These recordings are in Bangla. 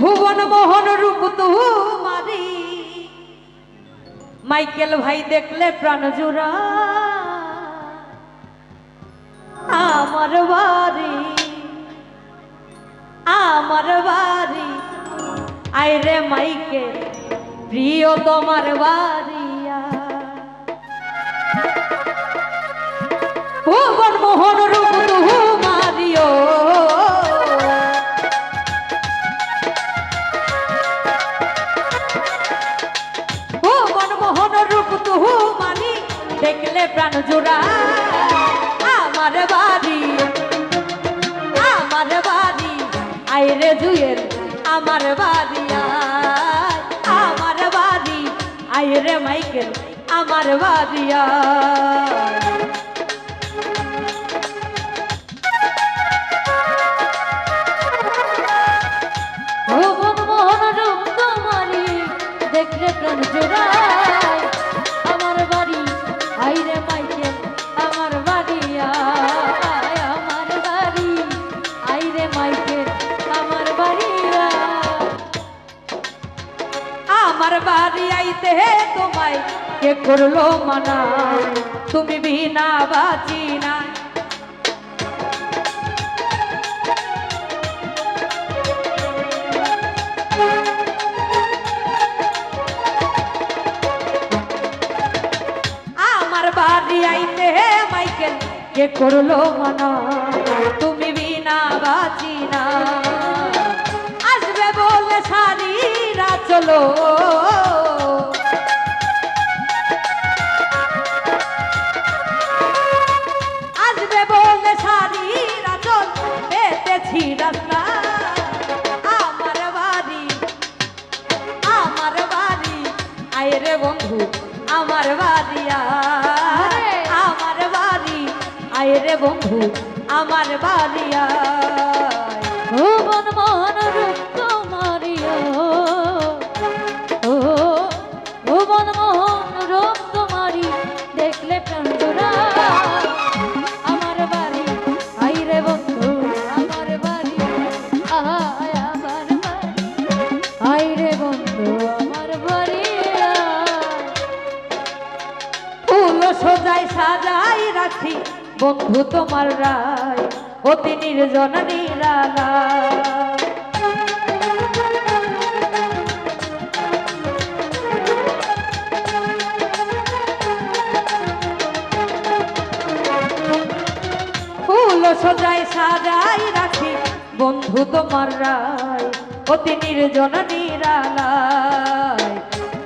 ভুবন মোহন রূপ মারি। মাইকেল ভাই দেখলে প্রাণ জোড়া। আমার বাড়ি আমার বাড়ি। আইরে মাইকে প্রিয় তোমার বাড়িয়া ভুবন মোহন রূপ জোড়া। আমার বাড়ি আমার বাড়ি। আইরে জুয়ের আমার বাড়ি। আমার বাড়ি আইরে মাইকেল, আমার বাড়ি আইতে তোমায় কে করল মানা? তুমি বিনা বাঁচি না করল মানা? তুমি বিনা বাঁচি না আসবে বলে সারিরা চলো। বন্ধু আমার বাড়িয়া আমার বাড়ি আইরে বন্ধু আমার বাড়িয়া আয়। ভুবন মন রূপ সোজাই সাজাই রাখি। বন্ধু তোমার রায়, অতি নির্জন নিরালা। ফুল সজাই সাজাই রাখি। বন্ধু তোমার রায়, অতি নির্জন নিরালায়।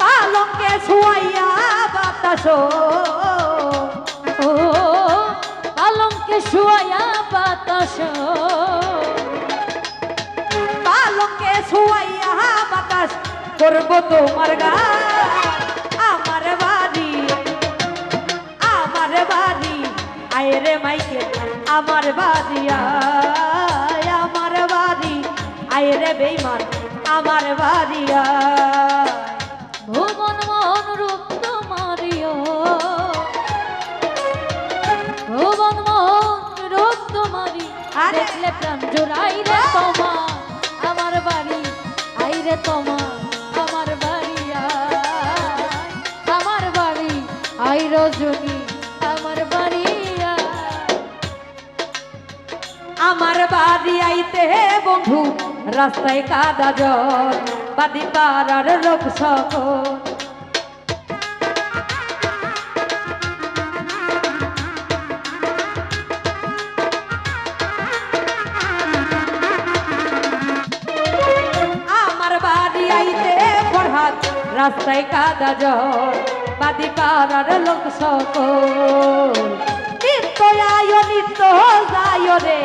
পালঙ্কে শুয়াইয়া বাতাস শুয়ায়া বাতাস। পালঙ্কে শুয়াইয়া বাতাস করব তোমার গান আমার বাড়ি আমার বাড়ি আয়রে মাইকে, আমার বাড়ি, আয় আমার বাড়ি আয়রে বেইমান, আমার বাড়ি, আয়। ভুবন মোহন রূপ দেখলে প্রাণ জোড়াই রে তোমা। আমার বাড়ি আই রে তোমা। আমার বাড়ি আমার বাড়ি আই রজনী আমার বাড়ি। আমার বাড়ি আইতে বন্ধু রাস্তায় কাদা জল বাদি পাড়ার লোক সকল। রাস্তায় কাদা জল বাদি পাড়ার লোক সকল। নিত্য আয় নিত্য যায় রে।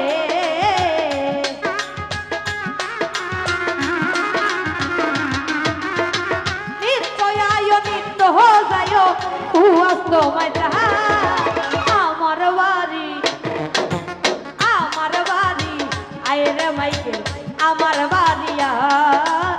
আয় আমার বাড়ি আমার বাড়ি আইরে মাইকে, আমার বাড়ি আয়।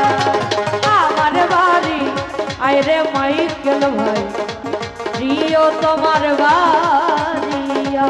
রে মাইকেল ভাই প্রিয় তোমার বাড়িয়া